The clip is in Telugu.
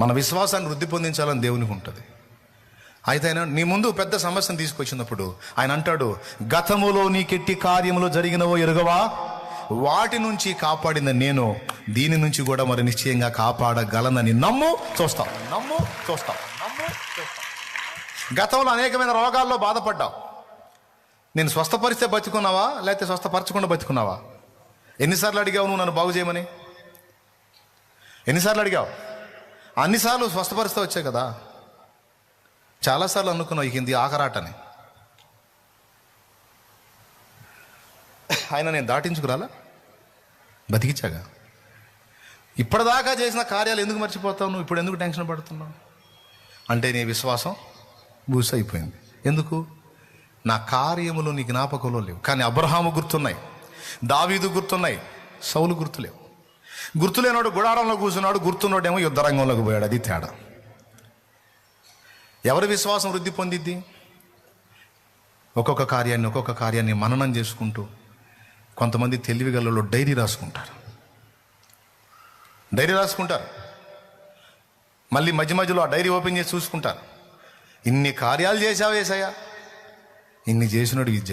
మన విశ్వాసాన్ని వృద్ధి పొందించాలని దేవునికి ఉంటుంది. అయితే ఆయన నీ ముందు పెద్ద సమస్యను తీసుకొచ్చినప్పుడు ఆయన అంటాడు గతములో నీకెట్టి కార్యములు జరిగినవో ఎరుగవా? వాటి నుంచి కాపాడిన నేను దీని నుంచి కూడా మరి నిశ్చయంగా కాపాడగలనని నమ్ము చూస్తావు నమ్ము చూస్తావు నమ్ము గతంలో అనేకమైన రోగాల్లో బాధపడ్డావు. నేను స్వస్థపరిస్తే బతుకున్నావా? లేకపోతే స్వస్థపరచకుండా బతుకున్నావా? ఎన్నిసార్లు అడిగావు నువ్వు నన్ను బాగు చేయమని? ఎన్నిసార్లు అడిగావు? అన్నిసార్లు స్వస్థపరిస్తే వచ్చాయి కదా. చాలాసార్లు అనుకున్నావు ఇక ఇది ఆఖరాటని. ఆయన నేను దాటించుకురాలా? బతికించాగా ఇప్పటిదాకా చేసిన కార్యాలు ఎందుకు మర్చిపోతావు? నువ్వు ఇప్పుడు ఎందుకు టెన్షన్ పడుతున్నావు? అంటే నీ విశ్వాసం బూస్ అయిపోయింది ఎందుకు? నా కార్యములు నీ జ్ఞాపకంలో లేవు. కానీ అబ్రహాము గుర్తున్నాయి. దావీదు గుర్తున్నాయి. సౌలు గుర్తులేవు. గుర్తులేనోడు గుడారంలో కూర్చున్నాడు గుర్తున్నోడేమో యుద్ధరంగంలోకి పోయాడు అది తేడా. ఎవరి విశ్వాసం వృద్ధి పొందిద్ది? ఒక్కొక్క కార్యాన్ని ఒక్కొక్క కార్యాన్ని మననం చేసుకుంటూ కొంతమంది తెలివిగలలో డైరీ రాసుకుంటారు. డైరీ రాసుకుంటారు. మళ్ళీ మధ్య మధ్యలో ఆ డైరీ ఓపెన్ చేసి చూసుకుంటారు. ఇన్ని కార్యాలు చేశావు వేసాయా ఇన్ని చేసినాడు ఇది